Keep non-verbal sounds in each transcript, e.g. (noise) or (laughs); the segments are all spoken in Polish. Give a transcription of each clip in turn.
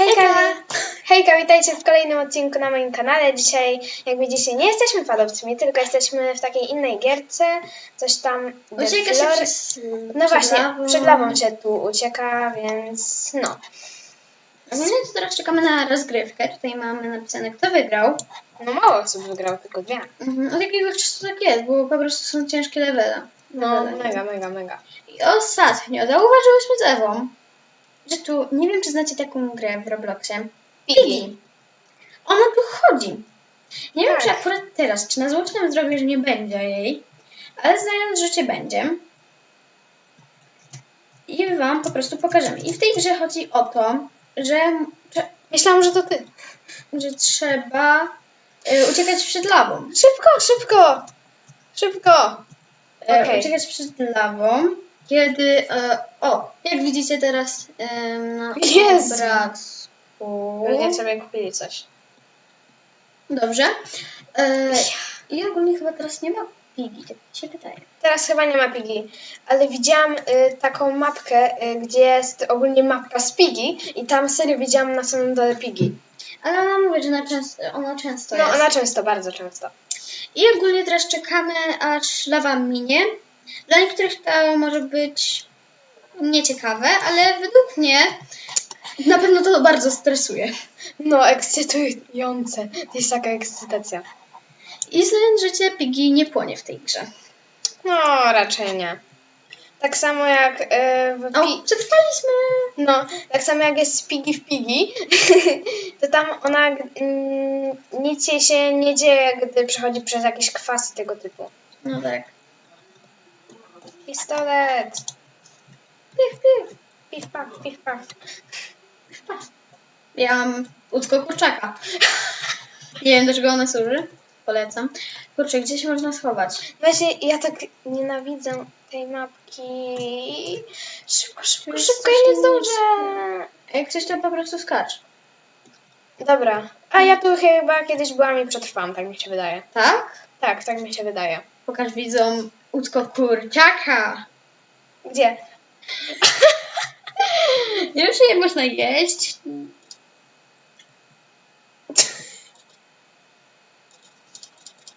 Hejka! Hejka, witajcie w kolejnym odcinku na moim kanale. Dzisiaj, jak widzicie, nie jesteśmy fadowcami, tylko jesteśmy w takiej innej gierce. Coś tam... The Ucieka się przez... No właśnie, lawą. przed lawą się tu ucieka, więc no. Ogólnie to teraz czekamy na rozgrywkę. Tutaj mamy napisane, kto wygrał. No mało osób wygrało, tylko dwie. Mhm. Od jakiegoś czasu tak jest, bo po prostu są ciężkie levele. No, Levele. mega, mega, mega. I ostatnio zauważyłyśmy z Ewą, tu, nie wiem czy znacie taką grę w Robloxie. Piggy. Ona tu chodzi. Nie wiem Tak. czy akurat teraz, czy na złotym zdrowiu, że nie będzie jej, ale znając życie będzie. I wam po prostu pokażemy. I w tej grze chodzi o to, że, Myślałam, że to ty. że trzeba y, uciekać przed lawą. Szybko, szybko! Szybko! E, Okej. Uciekać przed lawą, kiedy, e, o, jak widzicie teraz e, na Jezu. obrazku. Ludzie sobie kupili coś. Dobrze. E, I ogólnie chyba teraz nie ma pigi, tak mi się wydaje. Teraz chyba nie ma Pigi, ale widziałam y, taką mapkę, y, gdzie jest ogólnie mapka z Pigi i tam serio widziałam na samym dole Pigi. Ale ona mówi, że ona często, ona często No jest. ona często, bardzo często. I ogólnie teraz czekamy, aż lawa minie. Dla niektórych to może być nieciekawe, ale według mnie na pewno to bardzo stresuje. No, ekscytujące. To jest taka ekscytacja. I znając życie, Piggy nie płonie w tej grze. No, raczej nie. Tak samo jak y, w O, przetrwaliśmy! No, tak samo jak jest Pigi w Pigi, (laughs) to tam ona mm, nic jej się nie dzieje, gdy przechodzi przez jakieś kwasy tego typu. No tak. Pistolet! Pif, pif! Pif, paf, pif, paf. Ja mam łódzko kurczaka. Nie wiem, do czego ona służy. Polecam. Kurczę, gdzie się można schować? Właśnie ja tak nienawidzę tej mapki. Szybko, szybko, jest szybko, coś ja nie zdążę. Jak coś, to po prostu skacz. Dobra. A ja tu chyba kiedyś byłam i przetrwałam, tak mi się wydaje. Tak? Tak, tak mi się wydaje. Pokaż widzom łódzko kurczaka. Gdzie? (laughs) Już je można jeść.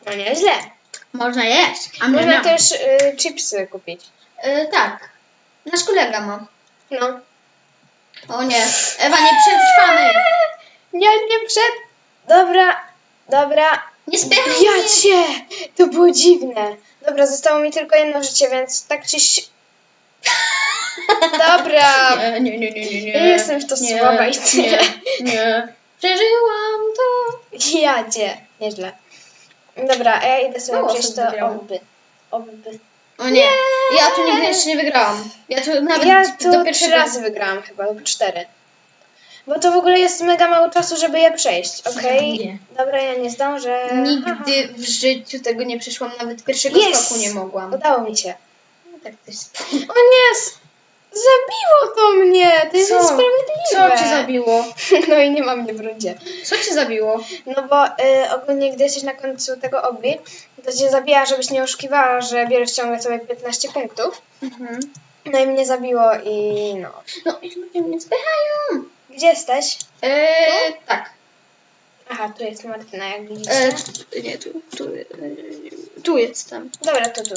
No nieźle. Można jeść. A my Można nam. też y, chipsy kupić. E, tak. Nasz kolega ma. No. O nie. Ewa, nie przetrwamy. (laughs) Nie, nie przed... Dobra, dobra. Nie spychaj Ja mnie. cię! To było dziwne. Dobra, zostało mi tylko jedno życie, więc tak czy si... Dobra. Nie, nie, nie, nie, nie, nie. Ja jestem w to nie, słaba i tyle. Nie, nie. Przeżyłam to. Jadzie. Nieźle. Dobra, a ja idę sobie Mało przejść osób to wygrało. obby. Obby. O nie. Ja tu nigdy jeszcze nie wygrałam. Ja tu nawet Ja tu do trzy pierwszego... razy wygrałam chyba, lub cztery. Bo to w ogóle jest mega mało czasu, żeby je przejść, okej? Nie. Dobra, ja nie zdążę. Nigdy w życiu tego nie przeszłam, nawet pierwszego Yes! skoku nie mogłam. Udało mi się. No tak to jest. O nie! s- Zabiło to mnie! To jest Co? niesprawiedliwe. Co cię zabiło? (laughs) No i nie mam mnie w rundzie. Co cię zabiło? No bo y, ogólnie, gdy jesteś na końcu tego obi, to cię zabija, żebyś nie oszukiwała, że bierzesz ciągle sobie 15 punktów. Mhm. No i mnie zabiło i no. No i ludzie mnie spychają. Gdzie jesteś? Eee, tak. Aha, tu jest Martyna, jak widzicie. Eee, nie, tu, tu, tu jestem. Dobra, to tu.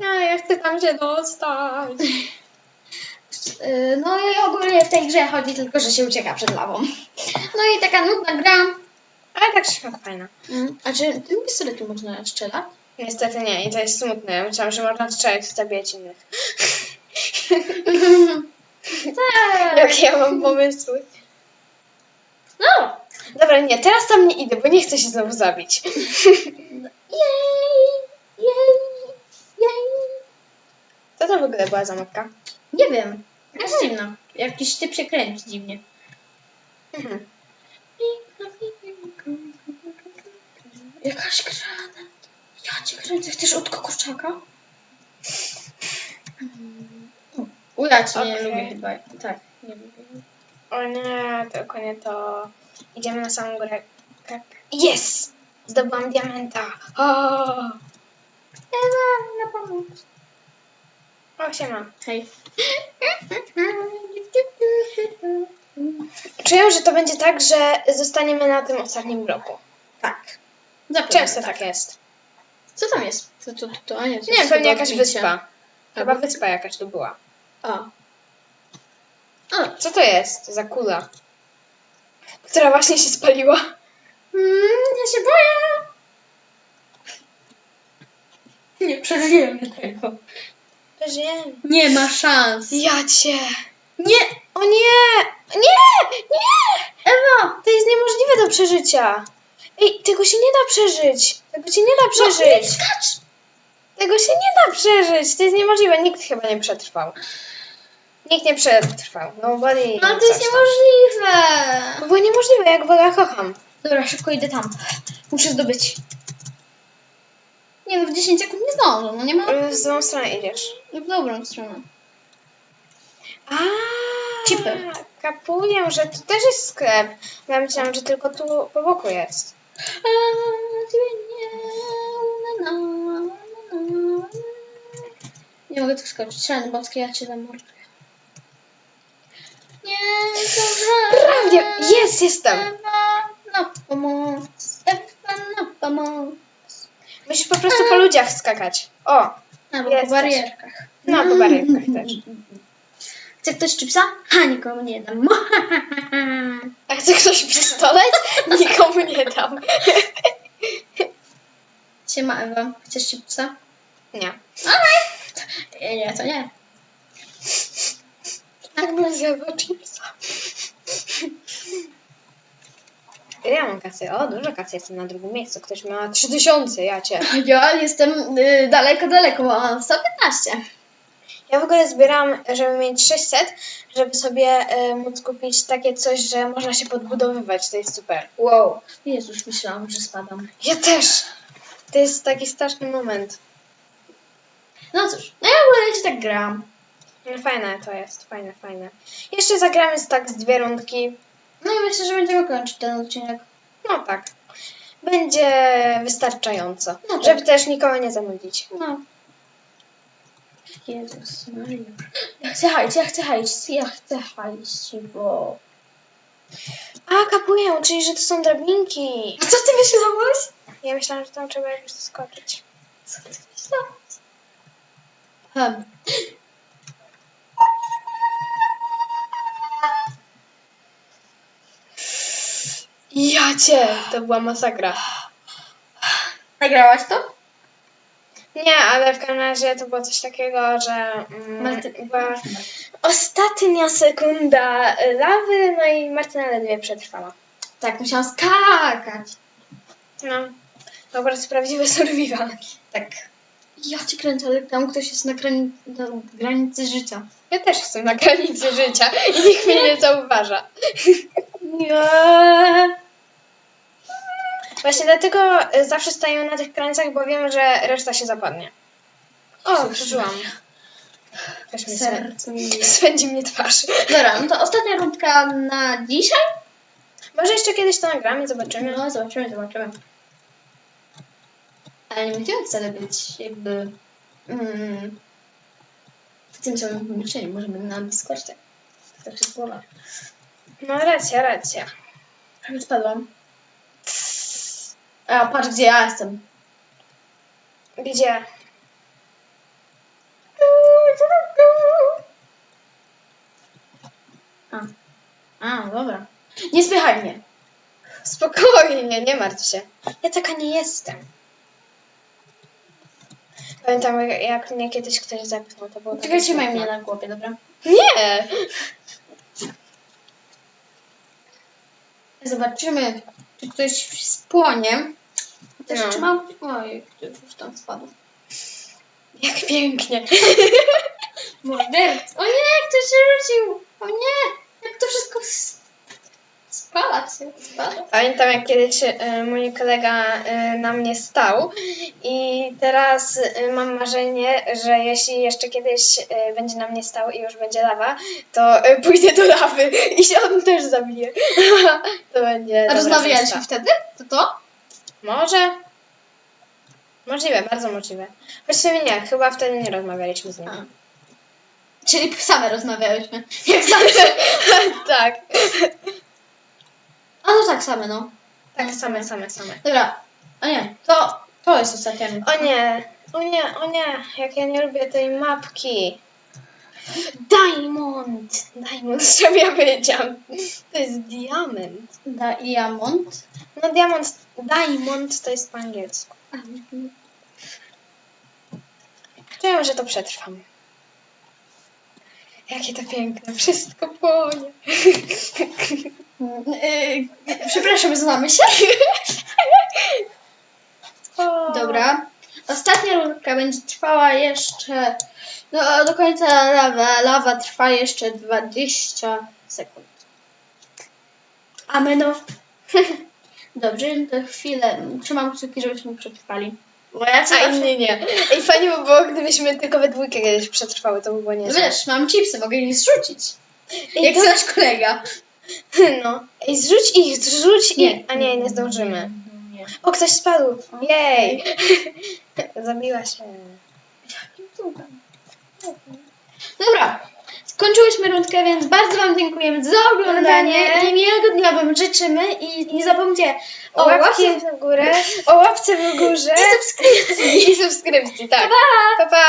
No, ja chcę tam się dostać. Eee, (laughs) no i ogólnie w tej grze chodzi tylko, że się ucieka przed lawą. No i taka nudna gra. Ale tak śmiech fajna. Mm. A czy tym pistoletu można strzelać? Niestety nie, i to jest smutne. Ja myślałam, że można strzelać i zabijać innych. (laughs) tak. Jakie ja mam pomysły. No. Dobra, nie, teraz tam nie idę, bo nie chcę się znowu zabić. (laughs) Jej, jej, jej. Co to w ogóle była za mapka? Nie wiem. Jest dziwna. Jakiś typ się kręci dziwnie. Mhm. Jakaś granat. Ja cię kręcę. Chcesz od kurczaka? U, (laughs) ja cię nie Okej. lubię chyba. Tak, nie lubię. O nie, tylko nie to. Idziemy na samą górę. Tak. Yes! Zdobyłam diamenta. O, Ewa, na pomoc. o siema. Hej. Czuję, że to będzie tak, że zostaniemy na tym ostatnim bloku. Tak. Zapewne Często tak jest. Co tam jest? To, to, to, to, a nie, to Nie pewnie jakaś wyspa. Chyba wyspa jakaś to była. A. A. Co to jest za kula? Która właśnie się spaliła. Mm, ja się boję. Nie przeżyjemy tego. Wiem. Nie ma szans. Ja cię. Nie! O nie! Nie! Nie! Ewa! To jest niemożliwe do przeżycia. Ej, tego się nie da przeżyć. Tego się nie da No, przeżyć. skacz! Tego się nie da przeżyć. To jest niemożliwe. Nikt chyba nie przetrwał. Nikt nie przetrwał. Nobody. No to jest niemożliwe. To było niemożliwe, jak Boga kocham. Dobra, szybko idę tam. Muszę zdobyć. Nie no, w 10 sekund nie zdążę, no nie ma... W złą stronę idziesz. W dobrą stronę. A, Chipy. Kapuję, że tu też jest sklep. Ja myślałam, że tylko tu po boku jest. Nie mogę tu skoczyć. Rany boskie, ja cię zamorduję. Nie zdążę. Prawie! Jest, jestem! Ewa, na pomoc. Ewa, na pomoc. Musisz po prostu po ludziach skakać. O! Albo Jesteś. po barierkach. No, po barierkach też. Chce ktoś chipsa? Ha, nikomu nie dam. (laughs) A chce ktoś pistolet? Nikomu nie dam. Siema Ewa, chcesz chipsa? Nie. Nie, nie, to nie. Tak bym zjadła chipsa. Ja mam kasy? O, dużo kasy, jestem na drugim miejscu. Ktoś ma 3000, ja cię. Ja jestem y, daleko, daleko, mam 115. Ja w ogóle zbieram, żeby mieć 600, żeby sobie y, móc kupić takie coś, że można się podbudowywać. To jest super. Wow. Jezus, myślałam, że spadam. Ja też. To jest taki straszny moment. No cóż, no ja w ogóle ci tak gram. No fajne to jest, fajne, fajne. Jeszcze zagramy z tak z dwie rundki. No i myślę, że będziemy kończyć ten odcinek. No tak. Będzie wystarczająco. No tak. Żeby też nikogo nie zanudzić. No. Jezus Maria. Ja chcę hajs, ja chcę hajs, ja chcę hajs, bo... A, kapuję, czyli że to są drabinki. A co ty myślałaś? Ja myślałam, że tam trzeba jakoś skoczyć. Co ty myślałaś? Hmm. Ja cię! To była masakra. Nagrałaś to? Nie, ale w każdym razie to było coś takiego, że mm, Marty- była ostatnia sekunda lawy, no i Martyna ledwie przetrwała. Tak, musiałam skakać. No, po prostu prawdziwy survival. Tak. Ja cię kręcę, ale tam ktoś jest na, grani- na granicy życia. Ja też jestem na granicy życia i nikt mnie nie zauważa. Nie. Właśnie dlatego y, zawsze staję na tych krańcach, bo wiem, że reszta się zapadnie. O, przeżyłam. Serce mi swędzi mnie twarz. Dobra, no to ostatnia rundka na dzisiaj. Może jeszcze kiedyś to nagramy, zobaczymy. No, zobaczymy, zobaczymy. Ale nie będziemy wcale być jakby mm, w tym samym pomieszczeniu. Możemy na Discordzie. Tak się słowa. No racja, racja. Prawie spadłam. A, patrz gdzie ja jestem. Gdzie? A, a dobra. Nie spychaj mnie. Spokojnie, nie martw się. Ja taka nie jestem. Pamiętam, jak- mnie kiedyś ktoś zepchnął, to było Czekaj, trzymaj mnie na głowie, dobra? Nie! Zobaczymy, czy ktoś spłonie. Też No. czy mam... Oj, już tam spadł. Jak pięknie. Mordercy. O nie, ktoś się rzucił. O nie, jak to wszystko spala się, spada. Pamiętam, jak kiedyś y, mój kolega y, na mnie stał i teraz y, mam marzenie, że jeśli jeszcze kiedyś y, będzie na mnie stał i już będzie lawa, to y, pójdę do lawy (laughs) i się on też zabije. (laughs) to będzie A dobra rozmawialiśmy wtedy? To to? Może? Możliwe, bardzo możliwe. Właściwie nie, chyba wtedy nie rozmawialiśmy z nim. A. Czyli same rozmawiałyśmy. Jak (laughs) zawsze. tak. A no tak, same no. Tak, same, same, same. Dobra. A nie, to, to jest ostatnia. O nie, o nie, o nie, jak ja nie lubię tej mapki. Diamond! Diamond, (laughs) żeby ja wiedziałam. To jest diament. Diamond. No diamond, diamond to jest po angielsku. Czuję, że to przetrwam. Jakie to piękne, wszystko płonie. Yy, (laughs) przepraszam, znamy się? O. Dobra. Ostatnia rundka będzie trwała jeszcze no, do końca lawa. Lawa trwa jeszcze 20 sekund. Ameno. (laughs) Dobrze, to chwilę. Trzymam kciuki, żebyśmy przetrwali. Bo ja A zawsze... inni nie. (laughs) Ej, fajnie by było, gdybyśmy tylko we dwójkę kiedyś przetrwały, to by było niezłe. Wiesz, mam chipsy, mogę ich zrzucić. Ej, Jak to- nasz kolega. (laughs) No. Ej, zrzuć ich, zrzuć ich. A nie, nie zdążymy. Nie. O, ktoś spadł. Jej. (laughs) Zabiła się. Dobra. Skończyłyśmy rundkę, więc bardzo Wam dziękujemy za oglądanie i miłego dnia Wam życzymy i nie zapomnijcie O o łapki w górę, (laughs) o łapce w górze i subskrypcji. i subskrypcji, tak. Pa! Pa, pa.